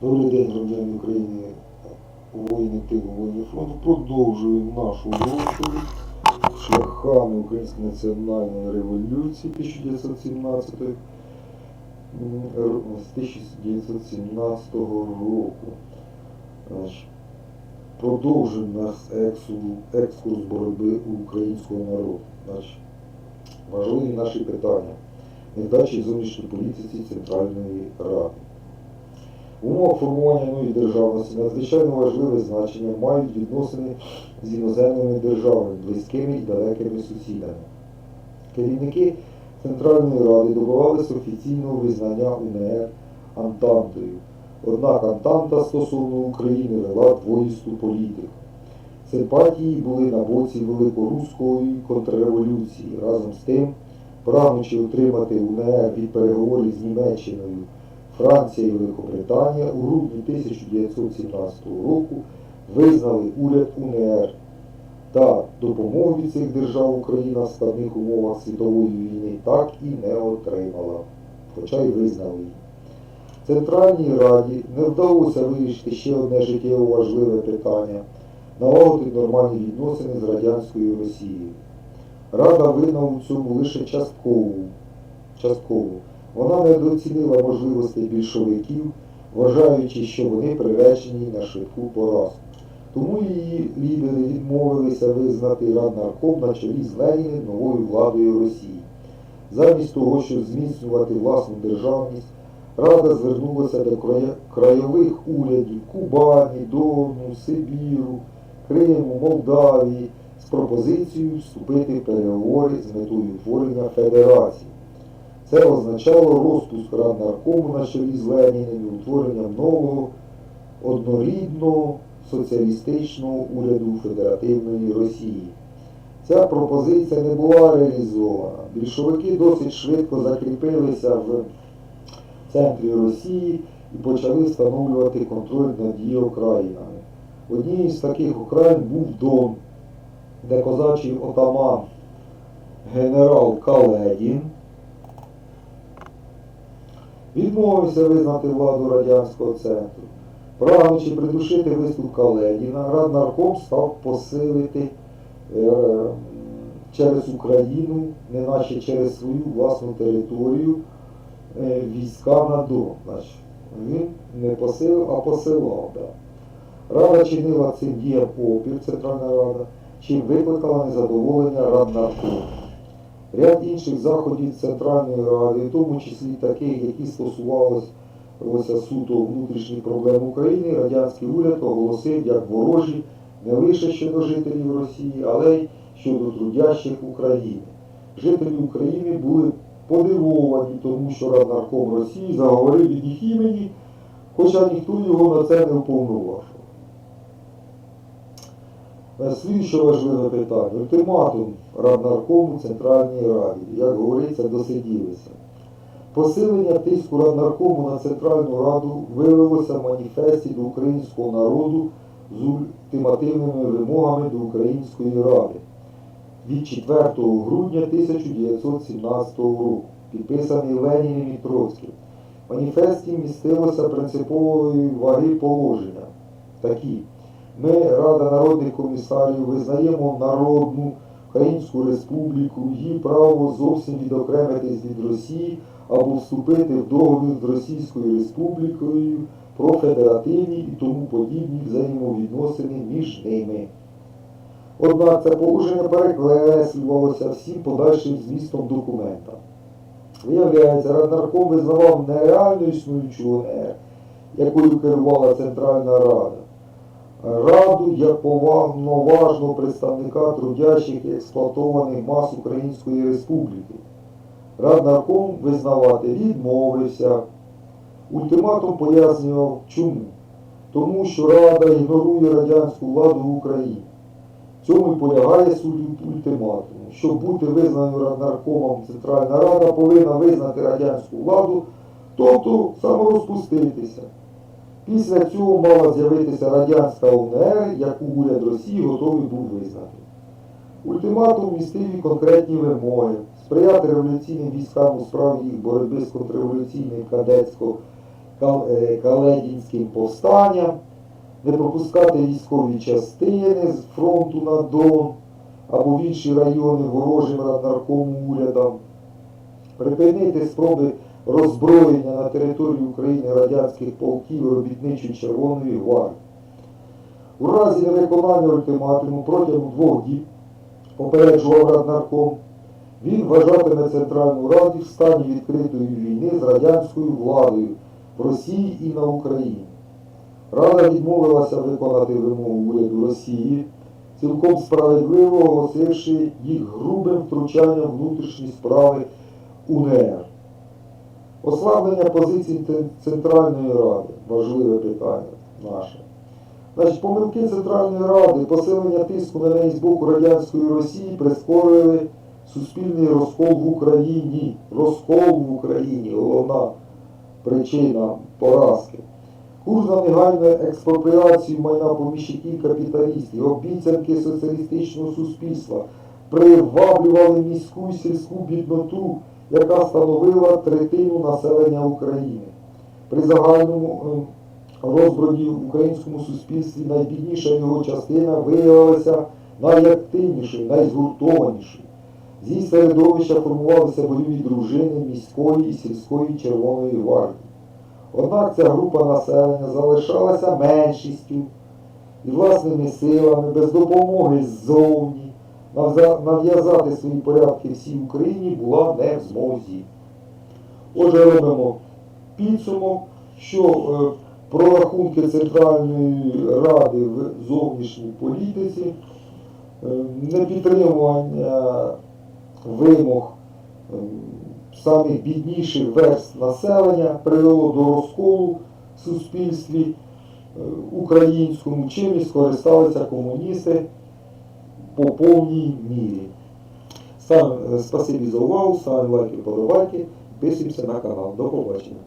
Добрий день, громадяни України, воїни тилу, воїни фронту. Продовжуємо нашу роботу шляхами Української національної революції 1917 з 1917 року. Значить, Продовжуємо наш екскурс боротьби українського народу. Важливі наші питання. Невдачі зовнішньої політиці Центральної Ради. В умовах формування нової державності надзвичайно важливе значення мають відносини з іноземними державами, близькими і далекими сусідами. Керівники Центральної Ради добивалися офіційного визнання УНР Антантою. Однак Антанта стосовно України вела двоїсту політику. Симпатії були на боці великоруської контрреволюції. Разом з тим, прагнучи отримати УНР від переговорів з Німеччиною, Франція і Великобританія у грудні 1917 року визнали уряд УНР та допомогу від цих держав Україна в складних умовах світової війни так і не отримала, хоча й визнали її. Центральній Раді не вдалося вирішити ще одне життєво важливе питання налагодити нормальні відносини з радянською Росією. Рада винна у цьому лише частково. частково. Вона недооцінила можливостей більшовиків, вважаючи, що вони приречені на швидку поразку. Тому її лідери відмовилися визнати Раднарком на чолі з Леніним новою владою Росії. Замість того, щоб зміцнювати власну державність, Рада звернулася до краєвих урядів Кубані, Дону, Сибіру, Криму, Молдавії з пропозицією вступити в переговори з метою утворення федерації. Це означало розпуск Раднаркому на чолі з Леніним і утворенням нового однорідного соціалістичного уряду Федеративної Росії. Ця пропозиція не була реалізована. Більшовики досить швидко закріпилися в центрі Росії і почали встановлювати контроль над її окраїнами. Однією з таких окраїн був Дон, де козачий отаман генерал Каледін відмовився визнати владу радянського центру. Прагнучи придушити виступ Каледіна, Раднарком став посилити е, через Україну, неначе через свою власну територію, е, війська на Дон. Значить, він не посилив, а посилав. Да. Рада чинила цим діям опір, Центральна Рада, чим викликала незадоволення Раднаркому. Ряд інших заходів Центральної Ради, в тому числі таких, які стосувалися суто внутрішніх проблем України, радянський уряд оголосив як ворожі не лише щодо жителів Росії, але й щодо трудящих України. Жителі України були подивовані, тому що Раднарком Росії заговорив від їх імені, хоча ніхто його на це не уповноважив. Е, Слідуюче важливе питання. Ультиматум Раднаркому Центральній Раді, як говориться, досиділися. Посилення тиску Раднаркому на Центральну Раду виявилося в маніфесті до українського народу з ультимативними вимогами до Української Ради від 4 грудня 1917 року, підписаний Леніним і Троцьким. В маніфесті містилося принципової ваги положення. Такі. Ми, Рада народних комісарів, визнаємо народну Українську Республіку, її право зовсім відокремитись від Росії або вступити в договір з Російською Республікою про федеративні і тому подібні взаємовідносини між ними. Однак це положення перекреслювалося всім подальшим змістом документа. Виявляється, Раднарком визнавав нереально існуючу ОНР, якою керувала Центральна Рада. Раду як поважного представника трудящих і експлуатованих мас Української Республіки. Раднарком визнавати відмовився. Ультиматум пояснював чому. Тому що Рада ігнорує радянську владу в Україні. В цьому і полягає суть ультиматуму. Щоб бути визнаною Раднаркомом, Центральна Рада повинна визнати радянську владу, тобто саморозпуститися. Після цього мала з'явитися радянська УНР, яку уряд Росії готовий був визнати. Ультиматум містив і конкретні вимоги, сприяти революційним військам у справі їх боротьби з контрреволюційним кадетсько Кал- е, повстанням, не пропускати військові частини з фронту на Дон або в інші райони ворожим раднарком урядом, припинити спроби роззброєння на території України радянських полків і робітничої Червоної гвардії. У разі невиконання ультиматуму протягом двох діб попереджував Раднарком, він вважатиме Центральну Раду в стані відкритої війни з радянською владою в Росії і на Україні. Рада відмовилася виконати вимогу уряду Росії, цілком справедливо оголосивши їх грубим втручанням внутрішні справи УНР. Ослаблення позицій Центральної Ради важливе питання наше. Значить, помилки Центральної Ради, посилення тиску на неї з боку радянської Росії прискорили суспільний розкол в Україні. Розкол в Україні головна причина поразки. Курс на негайну експропріацію майна поміщиків капіталістів, обіцянки соціалістичного суспільства приваблювали міську і сільську бідноту, яка становила третину населення України. При загальному ем, розброді в українському суспільстві найбідніша його частина виявилася найактивнішою, найзгуртованішою. З її середовища формувалися бойові дружини міської і сільської Червоної гвардії. Однак ця група населення залишалася меншістю і власними силами, без допомоги ззовні, нав'язати свої порядки всій Україні була не в змозі. Отже, робимо підсумок, що е, прорахунки Центральної Ради в зовнішній політиці, е, непідтримування вимог е, самих бідніших верств населення привело до розколу в суспільстві е, українському, чим і скористалися комуністи по повній мірі. Сам, е, спасибі за увагу, ставимо лайки, подобайки, підписуємося на канал. До побачення.